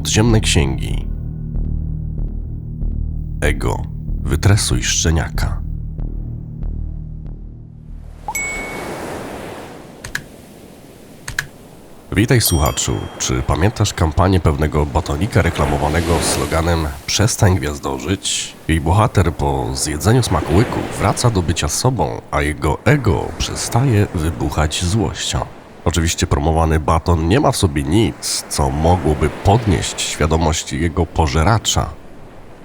Podziemne księgi. Ego. Wytresuj szczeniaka. Witaj słuchaczu. Czy pamiętasz kampanię pewnego batonika reklamowanego sloganem Przestań gwiazdożyć? Jej bohater po zjedzeniu smakołyku wraca do bycia sobą, a jego ego przestaje wybuchać złością. Oczywiście promowany baton nie ma w sobie nic, co mogłoby podnieść świadomość jego pożeracza.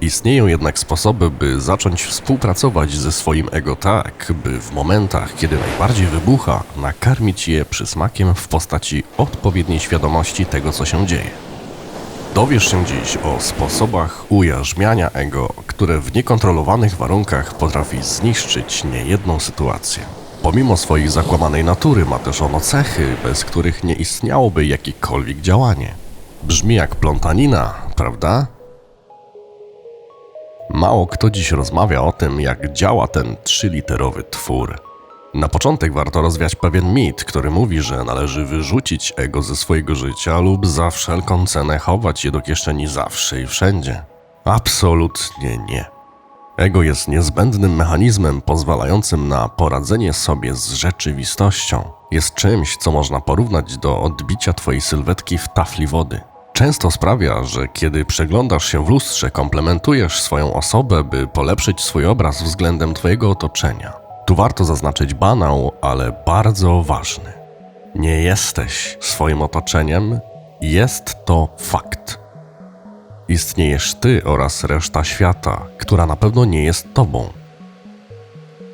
Istnieją jednak sposoby, by zacząć współpracować ze swoim ego tak, by w momentach, kiedy najbardziej wybucha, nakarmić je przysmakiem w postaci odpowiedniej świadomości tego, co się dzieje. Dowiesz się dziś o sposobach ujarzmiania ego, które w niekontrolowanych warunkach potrafi zniszczyć niejedną sytuację. Pomimo swojej zakłamanej natury ma też ono cechy, bez których nie istniałoby jakiekolwiek działanie. Brzmi jak plątanina, prawda? Mało kto dziś rozmawia o tym, jak działa ten trzyliterowy twór. Na początek warto rozwiać pewien mit, który mówi, że należy wyrzucić ego ze swojego życia lub za wszelką cenę chować je do kieszeni zawsze i wszędzie. Absolutnie nie. Ego jest niezbędnym mechanizmem pozwalającym na poradzenie sobie z rzeczywistością. Jest czymś, co można porównać do odbicia twojej sylwetki w tafli wody. Często sprawia, że kiedy przeglądasz się w lustrze, komplementujesz swoją osobę, by polepszyć swój obraz względem twojego otoczenia. Tu warto zaznaczyć banał, ale bardzo ważny. Nie jesteś swoim otoczeniem, jest to fakt. Istniejesz ty oraz reszta świata, która na pewno nie jest tobą.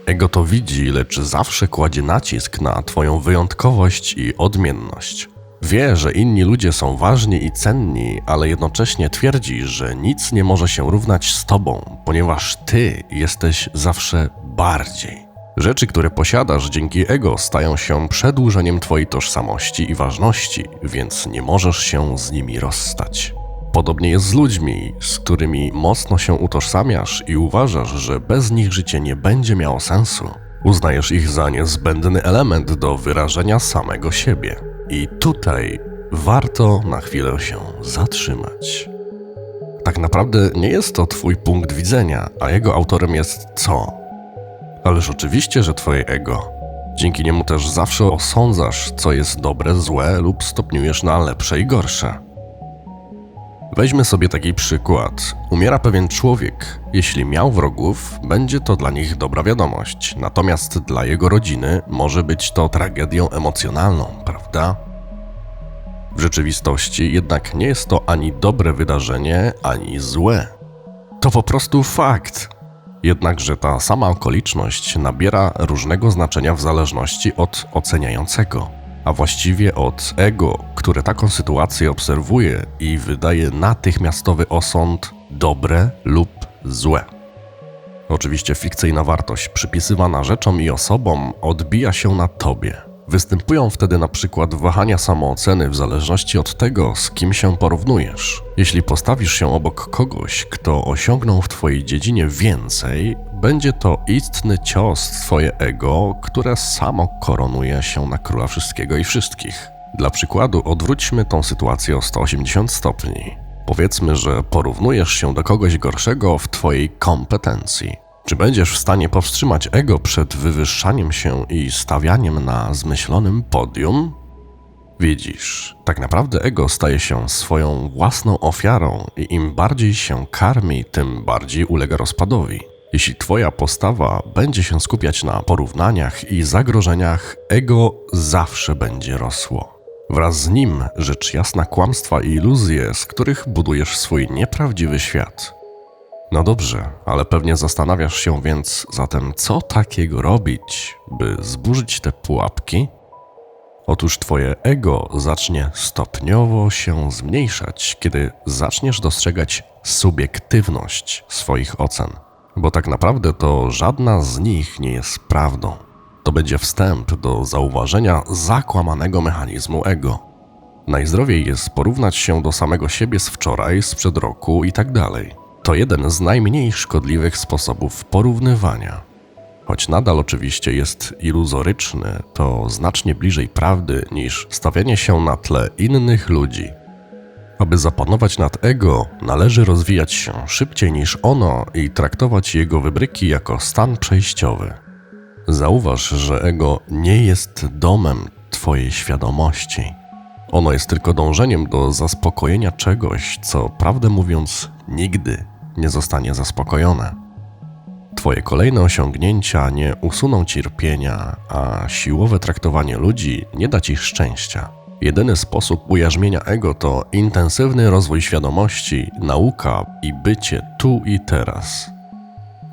Ego to widzi, lecz zawsze kładzie nacisk na twoją wyjątkowość i odmienność. Wie, że inni ludzie są ważni i cenni, ale jednocześnie twierdzi, że nic nie może się równać z tobą, ponieważ ty jesteś zawsze bardziej. Rzeczy, które posiadasz dzięki ego, stają się przedłużeniem twojej tożsamości i ważności, więc nie możesz się z nimi rozstać. Podobnie jest z ludźmi, z którymi mocno się utożsamiasz i uważasz, że bez nich życie nie będzie miało sensu. Uznajesz ich za niezbędny element do wyrażenia samego siebie. I tutaj warto na chwilę się zatrzymać. Tak naprawdę nie jest to Twój punkt widzenia, a jego autorem jest co? Ależ oczywiście, że Twoje ego. Dzięki niemu też zawsze osądzasz, co jest dobre, złe lub stopniujesz na lepsze i gorsze. Weźmy sobie taki przykład. Umiera pewien człowiek. Jeśli miał wrogów, będzie to dla nich dobra wiadomość, natomiast dla jego rodziny może być to tragedią emocjonalną, prawda? W rzeczywistości jednak nie jest to ani dobre wydarzenie, ani złe. To po prostu fakt. Jednakże ta sama okoliczność nabiera różnego znaczenia w zależności od oceniającego, a właściwie od ego, które taką sytuację obserwuje i wydaje natychmiastowy osąd dobre lub złe. Oczywiście fikcyjna wartość przypisywana rzeczom i osobom odbija się na tobie. Występują wtedy na przykład wahania samooceny w zależności od tego, z kim się porównujesz. Jeśli postawisz się obok kogoś, kto osiągnął w Twojej dziedzinie więcej, będzie to istny cios Twoje ego, które samo koronuje się na króla wszystkiego i wszystkich. Dla przykładu odwróćmy tą sytuację o 180 stopni. Powiedzmy, że porównujesz się do kogoś gorszego w Twojej kompetencji. Czy będziesz w stanie powstrzymać ego przed wywyższaniem się i stawianiem na zmyślonym podium? Widzisz, tak naprawdę ego staje się swoją własną ofiarą i im bardziej się karmi, tym bardziej ulega rozpadowi. Jeśli Twoja postawa będzie się skupiać na porównaniach i zagrożeniach, ego zawsze będzie rosło. Wraz z nim rzecz jasna kłamstwa i iluzje, z których budujesz swój nieprawdziwy świat. No dobrze, ale pewnie zastanawiasz się więc zatem, co takiego robić, by zburzyć te pułapki? Otóż twoje ego zacznie stopniowo się zmniejszać, kiedy zaczniesz dostrzegać subiektywność swoich ocen, bo tak naprawdę to żadna z nich nie jest prawdą. To będzie wstęp do zauważenia zakłamanego mechanizmu ego. Najzdrowiej jest porównać się do samego siebie z wczoraj, sprzed roku i tak. To jeden z najmniej szkodliwych sposobów porównywania. Choć nadal oczywiście jest iluzoryczny, to znacznie bliżej prawdy niż stawianie się na tle innych ludzi. Aby zapanować nad ego, należy rozwijać się szybciej niż ono i traktować jego wybryki jako stan przejściowy. Zauważ, że ego nie jest domem Twojej świadomości. Ono jest tylko dążeniem do zaspokojenia czegoś, co prawdę mówiąc nigdy nie zostanie zaspokojone. Twoje kolejne osiągnięcia nie usuną cierpienia, a siłowe traktowanie ludzi nie da ci szczęścia. Jedyny sposób ujarzmienia ego to intensywny rozwój świadomości, nauka i bycie tu i teraz.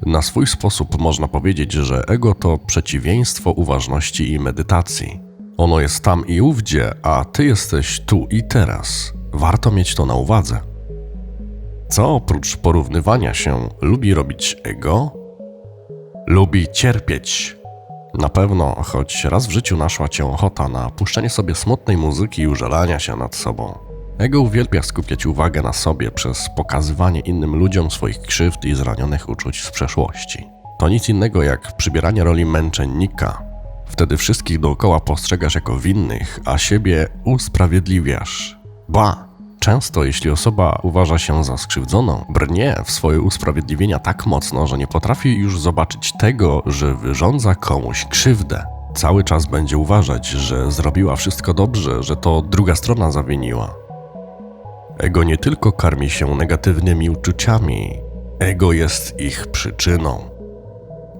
Na swój sposób można powiedzieć, że ego to przeciwieństwo uważności i medytacji. Ono jest tam i ówdzie, a ty jesteś tu i teraz. Warto mieć to na uwadze. Co oprócz porównywania się lubi robić ego? Lubi cierpieć. Na pewno, choć raz w życiu naszła cię ochota na puszczenie sobie smutnej muzyki i użalania się nad sobą. Ego uwielbia skupiać uwagę na sobie przez pokazywanie innym ludziom swoich krzywd i zranionych uczuć z przeszłości. To nic innego jak przybieranie roli męczennika. Wtedy wszystkich dookoła postrzegasz jako winnych, a siebie usprawiedliwiasz. Ba! Często, jeśli osoba uważa się za skrzywdzoną, brnie w swoje usprawiedliwienia tak mocno, że nie potrafi już zobaczyć tego, że wyrządza komuś krzywdę. Cały czas będzie uważać, że zrobiła wszystko dobrze, że to druga strona zawiniła. Ego nie tylko karmi się negatywnymi uczuciami, ego jest ich przyczyną.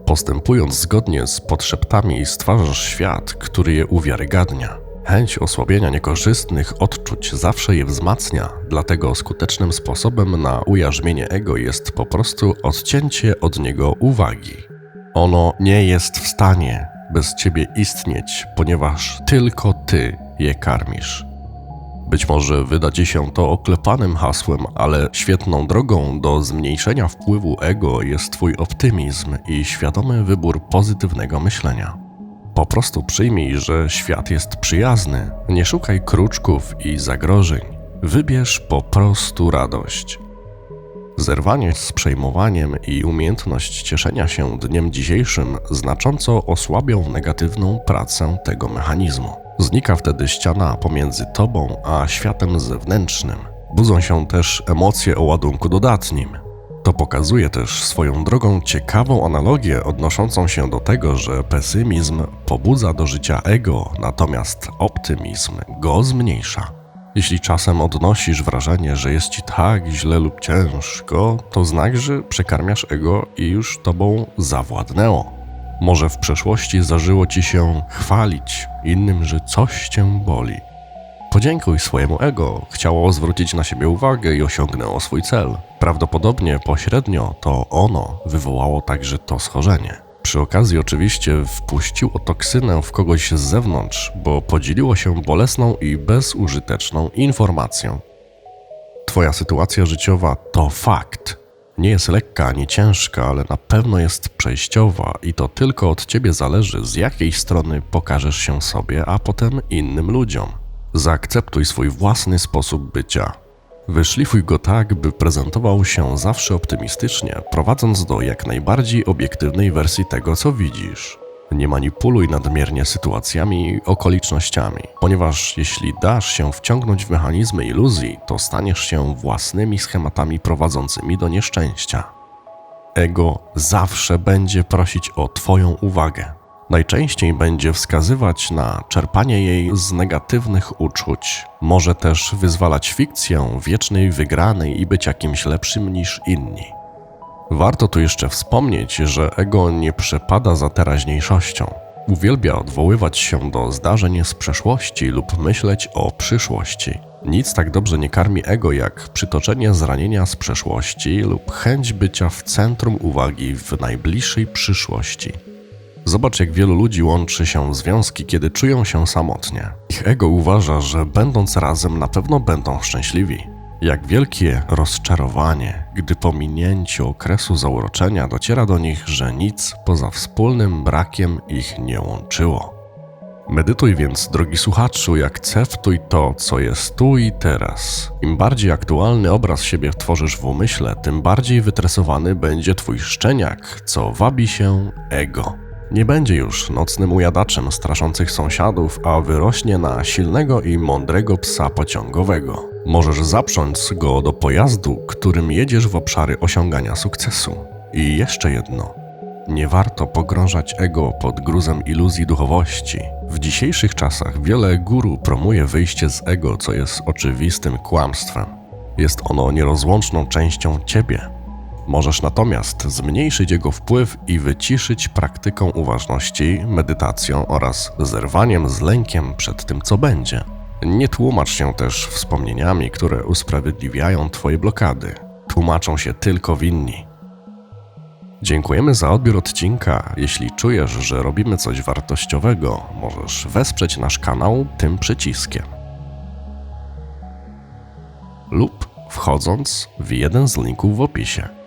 Postępując zgodnie z podszeptami, stwarzasz świat, który je uwiarygadnia. Chęć osłabienia niekorzystnych odczuć zawsze je wzmacnia, dlatego skutecznym sposobem na ujarzmienie ego jest po prostu odcięcie od niego uwagi. Ono nie jest w stanie bez ciebie istnieć, ponieważ tylko ty je karmisz. Być może wyda ci się to oklepanym hasłem, ale świetną drogą do zmniejszenia wpływu ego jest Twój optymizm i świadomy wybór pozytywnego myślenia. Po prostu przyjmij, że świat jest przyjazny, nie szukaj kruczków i zagrożeń. Wybierz po prostu radość. Zerwanie z przejmowaniem i umiejętność cieszenia się dniem dzisiejszym znacząco osłabią negatywną pracę tego mechanizmu. Znika wtedy ściana pomiędzy tobą a światem zewnętrznym. Budzą się też emocje o ładunku dodatnim. To pokazuje też swoją drogą ciekawą analogię odnoszącą się do tego, że pesymizm pobudza do życia ego, natomiast optymizm go zmniejsza. Jeśli czasem odnosisz wrażenie, że jest ci tak źle lub ciężko, to znak, że przekarmiasz ego i już tobą zawładnęło. Może w przeszłości zdarzyło ci się chwalić innym, że coś cię boli. Podziękuj swojemu ego, chciało zwrócić na siebie uwagę i osiągnęło swój cel. Prawdopodobnie pośrednio to ono wywołało także to schorzenie. Przy okazji oczywiście wpuściło toksynę w kogoś z zewnątrz, bo podzieliło się bolesną i bezużyteczną informacją. Twoja sytuacja życiowa to fakt. Nie jest lekka ani ciężka, ale na pewno jest przejściowa i to tylko od ciebie zależy, z jakiej strony pokażesz się sobie, a potem innym ludziom. Zaakceptuj swój własny sposób bycia. Wyszlifuj go tak, by prezentował się zawsze optymistycznie, prowadząc do jak najbardziej obiektywnej wersji tego, co widzisz. Nie manipuluj nadmiernie sytuacjami i okolicznościami, ponieważ jeśli dasz się wciągnąć w mechanizmy iluzji, to staniesz się własnymi schematami prowadzącymi do nieszczęścia. Ego zawsze będzie prosić o Twoją uwagę. Najczęściej będzie wskazywać na czerpanie jej z negatywnych uczuć. Może też wyzwalać fikcję wiecznej wygranej i bycia kimś lepszym niż inni. Warto tu jeszcze wspomnieć, że ego nie przepada za teraźniejszością. Uwielbia odwoływać się do zdarzeń z przeszłości lub myśleć o przyszłości. Nic tak dobrze nie karmi ego jak przytoczenie zranienia z przeszłości lub chęć bycia w centrum uwagi w najbliższej przyszłości. Zobacz, jak wielu ludzi łączy się w związki, kiedy czują się samotnie. Ich ego uważa, że będąc razem na pewno będą szczęśliwi. Jak wielkie rozczarowanie, gdy po minięciu okresu zauroczenia dociera do nich, że nic poza wspólnym brakiem ich nie łączyło. Medytuj więc, drogi słuchaczu, i akceptuj to, co jest tu i teraz. Im bardziej aktualny obraz siebie tworzysz w umyśle, tym bardziej wytresowany będzie twój szczeniak, co wabi się ego. Nie będzie już nocnym ujadaczem straszących sąsiadów, a wyrośnie na silnego i mądrego psa pociągowego. Możesz zaprząc go do pojazdu, którym jedziesz w obszary osiągania sukcesu. I jeszcze jedno. Nie warto pogrążać ego pod gruzem iluzji duchowości. W dzisiejszych czasach wiele guru promuje wyjście z ego, co jest oczywistym kłamstwem. Jest ono nierozłączną częścią ciebie. Możesz natomiast zmniejszyć jego wpływ i wyciszyć praktyką uważności, medytacją oraz zerwaniem z lękiem przed tym, co będzie. Nie tłumacz się też wspomnieniami, które usprawiedliwiają Twoje blokady. Tłumaczą się tylko winni. Dziękujemy za odbiór odcinka. Jeśli czujesz, że robimy coś wartościowego, możesz wesprzeć nasz kanał tym przyciskiem. Lub wchodząc w jeden z linków w opisie.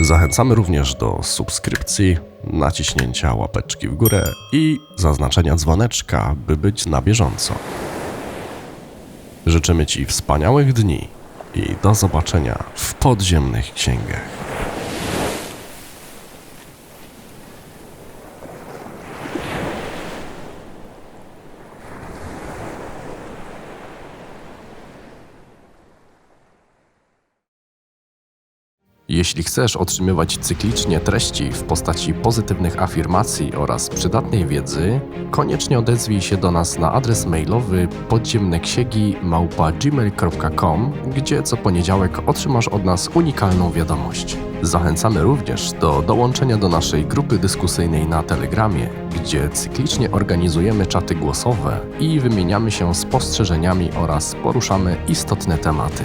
Zachęcamy również do subskrypcji, naciśnięcia łapeczki w górę i zaznaczenia dzwoneczka, by być na bieżąco. Życzymy Ci wspaniałych dni i do zobaczenia w podziemnych księgach. Jeśli chcesz otrzymywać cyklicznie treści w postaci pozytywnych afirmacji oraz przydatnej wiedzy, koniecznie odezwij się do nas na adres mailowy podziemneksiegi@gmail.com, gdzie co poniedziałek otrzymasz od nas unikalną wiadomość. Zachęcamy również do dołączenia do naszej grupy dyskusyjnej na Telegramie, gdzie cyklicznie organizujemy czaty głosowe i wymieniamy się spostrzeżeniami oraz poruszamy istotne tematy.